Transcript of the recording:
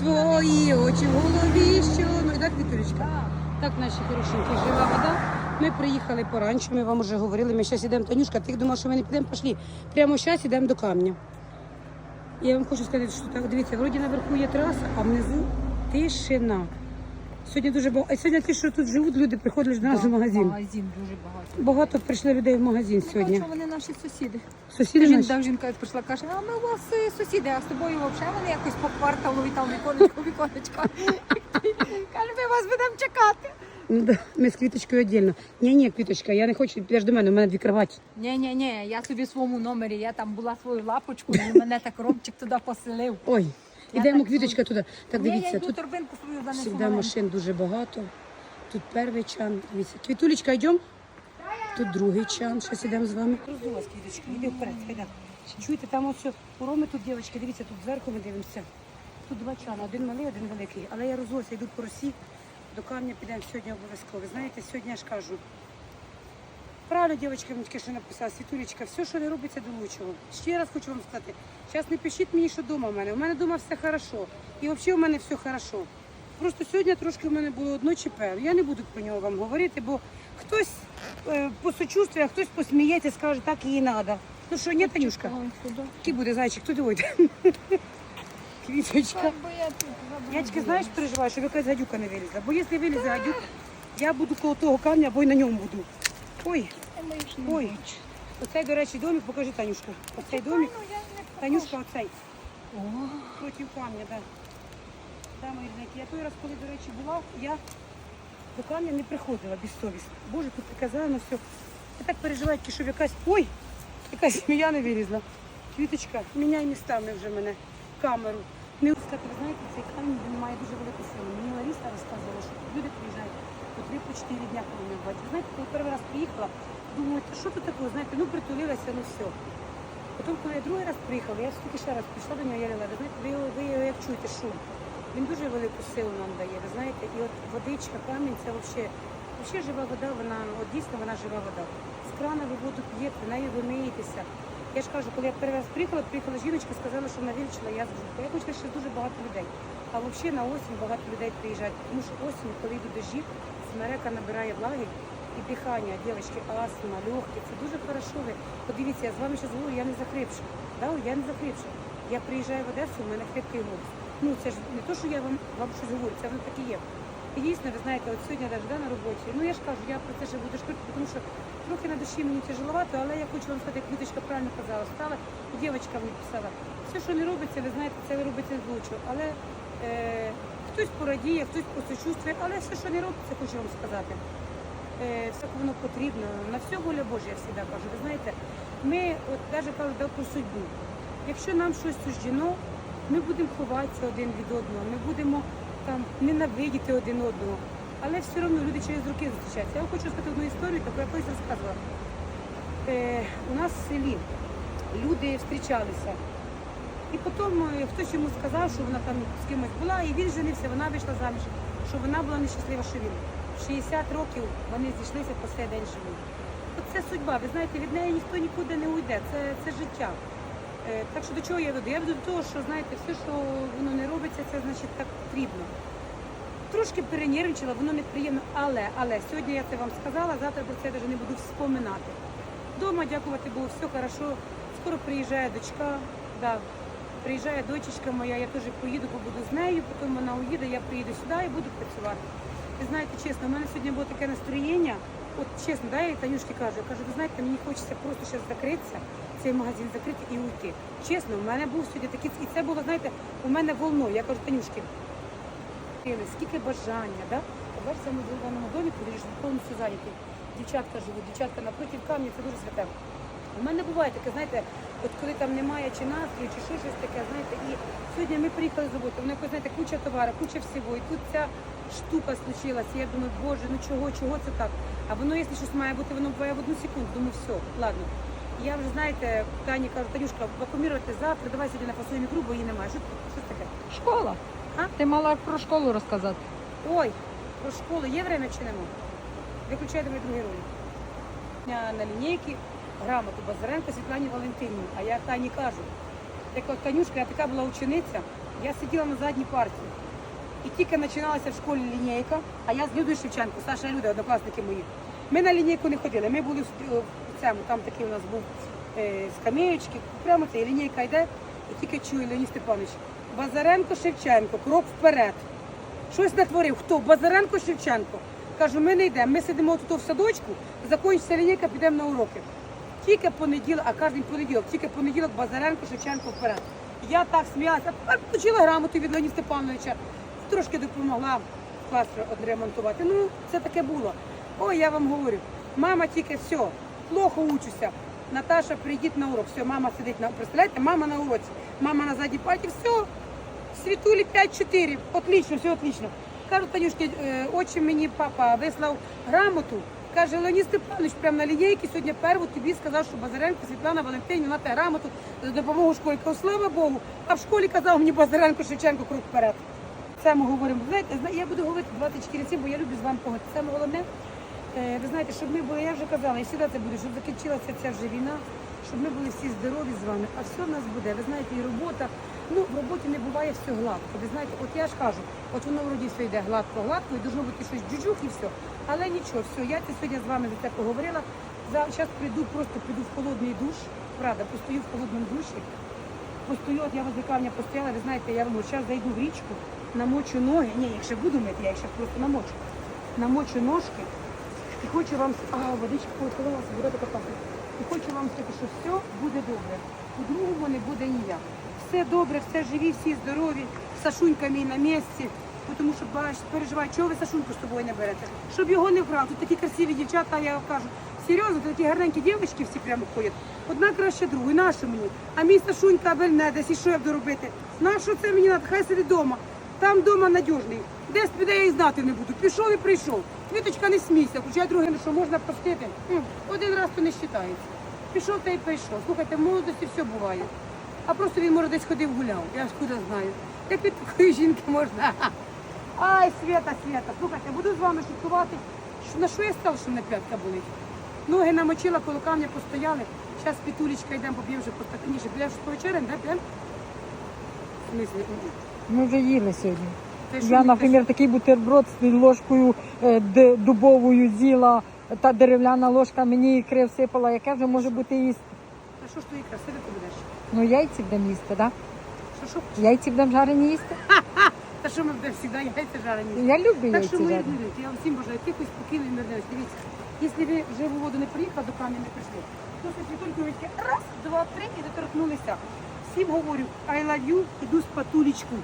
Твої очі в голові, що ну і так, Вікторічка? Так, наші хорошенькі, жива вода. Ми приїхали пораньше, ми вам вже говорили, ми зараз йдемо. Танюшка, ти думала, що ми не підемо, пішли. Прямо зараз йдемо до камня. Я вам хочу сказати, що так, дивіться, вроді наверху є траса, а внизу тишина. Сьогодні дуже багато. А сьогодні ті, що тут живуть, люди приходять до нас в магазин. Магазин дуже багато. Багато прийшли людей в магазин сьогодні. Бачу, вони наші сусіди. Сусіди Жін, наші. дав жінка прийшла, каже, а ми у вас е, сусіди, а з тобою взагалі вони якось по кварталу і там віконечко, віконечко. Каже, ми вас будемо чекати. Ну, да, ми з квіточкою віддільно. Ні, ні, квіточка, я не хочу, підеш до мене, у мене дві кроваті. Ні, ні, ні, я собі в своєму номері, я там була свою лапочку, і мене так Ромчик туди поселив. Ой, ідемо квіточка туди. Так дивіться, тут торбинку свою занесу. завжди машин дуже багато. Тут перший чан. Дивіться. Квітулечка, йдемо? Тут другий чан. Зараз йдемо з вами. Розулась квіточка, іди вперед, йде. Чуєте, там ось у Роми тут дівчатки, дивіться, тут зверху ми дивимося. Тут два чани, один малий, один великий. Але я розулася, йду по росі. До камня підемо сьогодні обов'язково. Знаєте, сьогодні я ж кажу. Правильно, дівчатка, мені тільки що написала, Світулечка, все, що не робиться до лучшого. Ще раз хочу вам сказати, зараз не пишіть мені, що вдома в мене. У мене вдома все хорошо. І взагалі у мене все хорошо. Просто сьогодні трошки в мене було одно ЧП. Я не буду про нього вам говорити, бо хтось е, посочувствує, а хтось посміється, скаже, так їй треба. Ну що, ні, Танюшка? Який буде зайчик, хто дивиться? Квіточка. Я тільки знаєш, переживаю, щоб якась гадюка не вилізла. Бо якщо вилізе гадюк, я буду коло того камня, або й на ньому буду. Ой, ой. Оцей, до речі, домик, покажи Танюшка. Оцей домик, Ну. Танюшка, оцей, проти камня, так. Да. Да, мої рідненькі. Я той раз, коли, до речі, була, я до камня не приходила безсовісно. Боже, тут таке зелено все. Я так переживаю, щоб якась. Ой! Якась змія не вилізла. Квіточка, міняй містами вже мене камеру. Не сказати, ви знаєте, цей камінь він має дуже велику силу. Мені Лариса розказувала, що люди приїжджають по три по чотири дня, коли не бачать. Знаєте, коли перший раз приїхала, думаю, що тут такого, знаєте, ну притулилася, ну все. Потім, коли я другий раз приїхала, я все-таки ще раз прийшла до нього, я говорила, ви знаєте, ви, ви як чуєте шум. Він дуже велику силу нам дає, ви знаєте, і от водичка, камінь, це взагалі, взагалі жива вода, вона, от дійсно вона жива вода. З крана ви воду п'єте, нею ви миєтеся. Я ж кажу, коли я перший раз приїхала, приїхала жіночка, сказала, що вона вилічила язву. Я хочу що дуже багато людей. А взагалі на осінь багато людей приїжджають, тому що осінь, коли йдуть дожді, смерека набирає влаги і дихання, дівчатки, астма, легкі, це дуже хорошо. Ви подивіться, я з вами зараз говорю, я не захрипша. Да, я не захрипша. Я приїжджаю в Одесу, у мене хрипкий голос. Ну це ж не то, що я вам, вам щось говорю, це воно так і є. І дійсно, ви знаєте, от сьогодні навіть да, на роботі. Ну я ж кажу, я про це ще буду шкодити, тому що трохи на душі мені тяжеловато, але я хочу вам сказати, як Віточка правильно казала, стала, і дівчинка мені писала, все, що не робиться, ви знаєте, це робиться з лучшого. Але е, хтось порадіє, хтось посочувствує, але все, що не робиться, хочу вам сказати. Все воно потрібно. На все воля Божа, я завжди кажу. Ви знаєте, ми от навіть кажу да, про судьбу. Якщо нам щось суждено, ми будемо ховатися один від одного, ми будемо там ненавидіти один одного. Але все одно люди через роки зустрічаються. Я хочу сказати одну історію, таку я колись розказувала. Е, у нас в селі люди зустрічалися. І потім е, хтось йому сказав, що вона там з кимось була, і він женився, вона вийшла заміж, що вона була нещаслива, що він. В 60 років вони зійшлися по сей день живуть. От це судьба, ви знаєте, від неї ніхто нікуди не уйде, це, це життя. Е, так що до чого я веду? Я веду до того, що знаєте, все, що воно не робиться, це значить так потрібно. Трошки перенервничала, воно неприємно, але, але сьогодні я це вам сказала, завтра про це навіть не буду вспоминати. Дома, дякувати Богу, все хорошо. Скоро приїжджає дочка, да, приїжджає дочечка моя, я теж поїду, побуду з нею, потім вона уїде, я приїду сюди і буду працювати. Ви знаєте, чесно, у мене сьогодні було таке настроєння. От чесно, да, я Танюшки кажу, я кажу, ви знаєте, мені хочеться просто зараз закритися, цей магазин закрити і уйти. Чесно, у мене був сьогодні такий, і це було, знаєте, у мене волною. Я кажу, Танюшки, скільки бажання, да? Бачите, ми в дерев'яному домі, подивіш, повністю зайняті. Дівчатка живуть, дівчатка напроти камня, це дуже святе. У мене буває таке, знаєте, от коли там немає чи настрою, чи що щось таке, знаєте, і сьогодні ми приїхали з роботи, воно якось, знаєте, куча товару, куча всього, і тут ця штука случилася. Я думаю, боже, ну чого, чого це так? А воно, якщо щось має бути, воно буває в одну секунду. Думаю, все, ладно. Я вже, знаєте, Тані кажу, Танюшка, вакуумірувати завтра, давай сьогодні нафасуємо ікру, бо її немає. Що, що таке? Школа. А? Ти мала про школу розказати. Ой, про школу є время чи нема? Виключайте мої другий ролик. На лінійці грамоту Базаренко Світлані Валентинівні. А я Тані кажу, Так от Танюшка, я така була учениця, я сиділа на задній партії. І тільки починалася в школі лінійка, а я з Людою Шевченко, Саша Люда, однокласники мої. Ми на лінійку не ходили, ми були в цьому, там такий у нас був е, скамеєчки, прямо це, і лінійка йде, і тільки чує Леонід Степанович. Базаренко Шевченко, крок вперед. Щось натворив. Хто? Базаренко Шевченко. Кажу, ми не йдемо. Ми сидимо тут в садочку, закінчиться лінійка, підемо на уроки. Тільки понеділок, а кожен понеділок, тільки понеділок Базаренко Шевченко вперед. Я так сміялася, отримала грамоту від Леоніда Степановича, трошки допомогла клас відремонтувати. Ну, це таке було. Ой, я вам говорю, мама тільки все, плохо учуся. Наташа, прийдіть на урок. Все, мама сидить на представляєте, мама на уроці, мама на задній парті, все, Світулі 5-4, отлично, все отлично. Кажу, Танюшки, е, очі мені папа вислав грамоту. Каже, Леонід Степанович, прямо на лінійці сьогодні перву тобі сказав, що Базаренко Світлана Валентинівна на те грамоту за допомогу школі. Кажу, слава Богу. А в школі казав мені Базаренко Шевченко крок вперед. Це ми говоримо. Знаєте, я буду говорити 24 7, бо я люблю з вами поговорити. Саме головне, е, ви знаєте, щоб ми були, я вже казала, і завжди це буде, щоб закінчилася ця вже війна, щоб ми були всі здорові з вами, а все в нас буде. Ви знаєте, і робота. Ну, в роботі не буває все гладко. Ви знаєте, от я ж кажу, от воно вроді все йде гладко, гладко, і должно бути щось джуджук і все. Але нічого, все, я це сьогодні з вами за це поговорила. Зараз прийду, просто піду в холодний душ, правда, постою в холодному душі. Постою, от я возле камня постояла, ви знаєте, я вам зараз зайду в річку, намочу ноги. Ні, якщо буду мити, я їх ще просто намочу. Намочу ножки і хочу вам. А, водичка повідкривалася, вода така пахне. І хочу вам сказати, що все буде добре. По-другому не буде ніяк. Все добре, все живі, всі здорові. Сашунька мій на місці. Тому що бач, переживаю, чого ви Сашуньку з собою не берете? Щоб його не вкрав. Тут такі красиві дівчата, я кажу. Серйозно, тут такі гарненькі дівчатки всі прямо ходять. Одна краще другої, наша мені. А мій Сашунька бельне десь, і що я буду робити? На що це мені треба? Хай сидить вдома. Там вдома надіжний. Десь піде я і знати не буду. Пішов і прийшов. Квіточка не смійся, хоча друге, ну що можна простити. Один раз то не вважається. Пішов та й прийшов. Слухайте, в молодості все буває. А просто він може десь ходив гуляв. Я ж куди знаю. Як від такої жінки можна. Ай, Свята, Свята, слухайте, буду з вами шуткувати. Що- На що я став, що мене п'ятка болить? Ноги намочила, коло камня постояли. Зараз пітулечка йдемо, поб'ємо вже постатаніше. Підемо щось повечеряємо, да? В смислі? Ми вже їли сьогодні. Що, Я, ти наприклад, такий бутерброд з ложкою е, дубовою з'їла, та дерев'яна ложка мені ікри всипала, яке вже може бути їсти. Та що ж ти ікра, сиди ти будеш? Ну, яйці будемо їсти, так? Да? Що, що? Яйці будемо жарені їсти. Та що ми будемо завжди яйця жарені? Я люблю Так яйці що ми жарені. люди, я всім бажаю тихої, спокійної мирності. Дивіться, якщо ви вже воду не приїхали, до камня не прийшли, то це тільки ви раз, два, три і доторкнулися. Всім говорю, I love you, іду з патулечку.